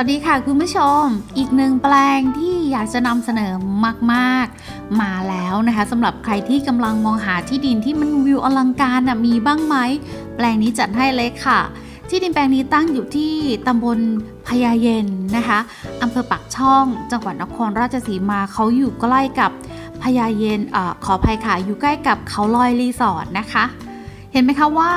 วัสดีค่ะคุณผู้ชม อีกหนึ่งแปลงที่อยากจะนำเสนอมากๆ มาแล้วนะคะสำหรับใครที่กำลังมองหาที่ดินที่มันวิวอลังการนะมีบ้างไหม แปลงนี้จัดให้เล็กค่ะ ที่ดินแปลงนี้ตั้งอยู่ที่ตำบลพญาเย็นนะคะอำเภอปักช่อง จังหวัดนครราชสีมาเขาอยู่ใกล้กับพญาเย็นอขออภัยค่ะอยู่ใกล้กับเขาลอยรีสอร์ทนะคะ เห็นไหมคะว่า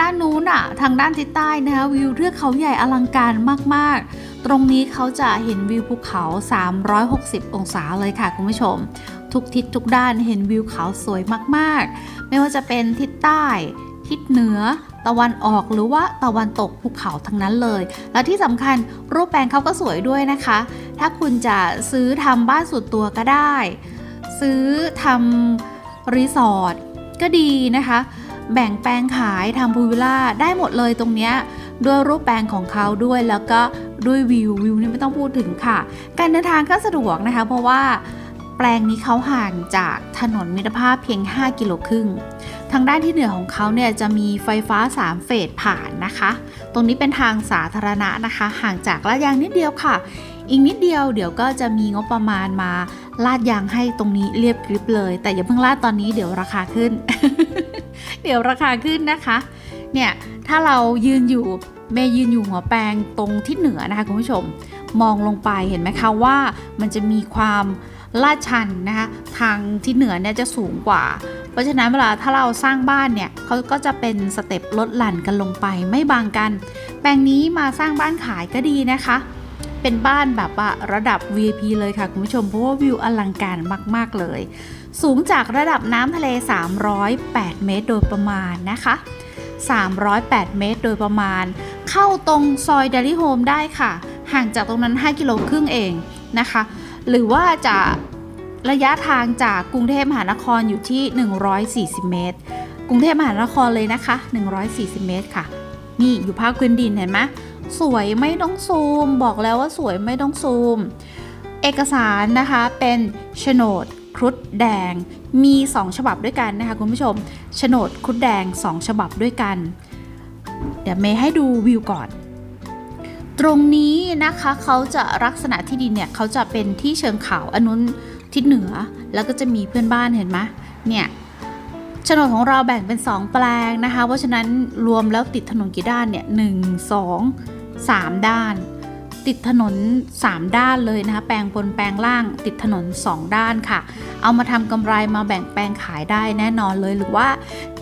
ด้านนู้นอะทางด้านทิศใต้นะคะวิวเทือกเขาใหญ่อลังการมากๆ ตรงนี้เขาจะเห็นวิวภูเขา 360 องศาเลยค่ะคุณผู้ชม ทุกทิศทุกด้านเห็นวิวเขาสวยมากๆ ไม่ว่าจะเป็นทิศใต้ ทิศเหนือ ตะวันออกหรือว่าตะวันตกภูเขาทั้งนั้นเลย และที่สำคัญรูปแปลงเขาก็สวยด้วยนะคะ ถ้าคุณจะซื้อทำบ้านส่วนตัวก็ได้ ซื้อทำรีสอร์ทก็ดีนะคะ แบ่งแปลงขายทำพูลวิลล่าได้หมดเลยตรงเนี้ยด้วยรูปแปลงของเขาด้วยแล้วก็ด้วยวิววิวนี่ไม่ต้องพูดถึงค่ะ การเดินทางก็สะดวกนะคะ เพราะว่าแปลงนี้เขาห่างจากถนนมิตรภาพเพียง 5 กิโลครึ่ง ทางด้านที่เหนือของเขาเนี่ยจะมีไฟฟ้า 3 เฟสผ่านนะคะ ตรงนี้เป็นทางสาธารณะนะคะ ห่างจากลาดยางนิดเดียวค่ะ อีกนิดเดียวเดี๋ยวก็จะมีงบประมาณมาลาดยางให้ตรงนี้เรียบกริบเลย แต่อย่าเพิ่งลาดตอนนี้เดี๋ยวราคาขึ้น เดี๋ยวราคาขึ้นนะคะ เนี่ยถ้าเรายืนอยู่เมย์ยืนอยู่หัวแปลงตรงทิศเหนือนะคะคุณผู้ชม มองลงไปเห็นไหมคะว่ามันจะมีความลาดชันนะคะทางทิศเหนือเนี่ยจะสูงกว่า เพราะฉะนั้นเวลาถ้าเราสร้างบ้านเนี่ยเขาก็จะเป็นสเต็ปลดหลั่นกันลงไปไม่บางกัน แปลงนี้มาสร้างบ้านขายก็ดีนะคะ เป็นบ้านแบบว่าระดับ VIP เลยค่ะคุณผู้ชมเพราะว่าวิวอลังการมาก ๆ เลย สูงจากระดับน้ำทะเล 308 เมตรโดยประมาณนะคะ 308 เมตรโดยประมาณ เข้าตรงซอยเดลี่โฮมได้ค่ะ ห่างจากตรงนั้น 5 กิโลครึ่งเองนะคะ หรือว่าจะระยะทางจากกรุงเทพมหานครอยู่ที่ 140 เมตร กรุงเทพมหานครเลยนะคะ 140 เมตรค่ะ นี่อยู่ภาคพื้นดินเห็นไหมสวยไม่ต้องซูม บอกแล้วว่าสวยไม่ต้องซูม เอกสารนะคะเป็นโฉนด ครุฑแดงมี 2 ฉบับด้วยกันนะคะคุณผู้ชมโฉนดครุฑแดง 2 ฉบับด้วยกัน เดี๋ยวเมย์ให้ดูวิวก่อน ตรงนี้นะคะเขาจะลักษณะที่ดินเนี่ยเขาจะเป็นที่เชิงเขาอันนุนทิศเหนือ แล้วก็จะมีเพื่อนบ้านเห็นไหมเนี่ยโฉนดของเราแบ่งเป็น 2 แปลงนะคะ เพราะฉะนั้นรวมแล้วติดถนนกี่ด้านเนี่ยหนึ่งสองสามด้าน ติดถนน 3 ด้านเลยนะคะแปลงบนแปลงล่างติดถนน 2 ด้านค่ะ เอามาทำกำไรมาแบ่งแปลงขายได้แน่นอนเลยหรือว่า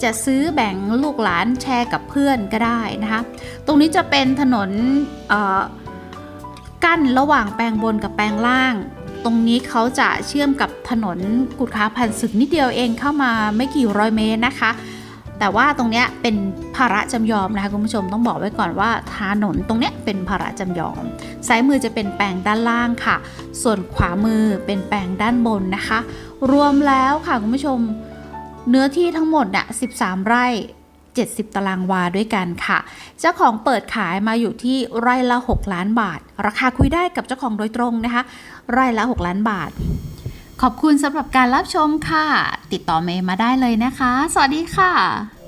จะซื้อแบ่งลูกหลานแชร์กับเพื่อนก็ได้นะคะตรงนี้จะเป็นถนนเอ่อกั้นระหว่างแปลงบนกับแปลงล่าง ตรงนี้เขาจะเชื่อมกับถนนกุดค้าพันศึกนิดเดียวเองเข้ามาไม่กี่ร้อยเมตรนะคะ แต่ว่าตรงเนี้ยเป็นภาระจำยอมนะคะคุณผู้ชมต้องบอกไว้ก่อนว่าถนนตรงเนี้ยเป็นภาระจำยอม ซ้ายมือจะเป็นแปลงด้านล่างค่ะ ส่วนขวามือเป็นแปลงด้านบนนะคะ รวมแล้วค่ะคุณผู้ชมเนื้อที่ทั้งหมดน่ะ13 ไร่ 70 ตารางวาด้วยกันค่ะ เจ้าของเปิดขายมาอยู่ที่ไร่ละ 6 ล้านบาท ราคาคุยได้กับเจ้าของโดยตรงนะคะ ไร่ละ 6 ล้านบาท ขอบคุณสำหรับการรับชมค่ะ ติดต่อเมย์มาได้เลยนะคะ สวัสดีค่ะ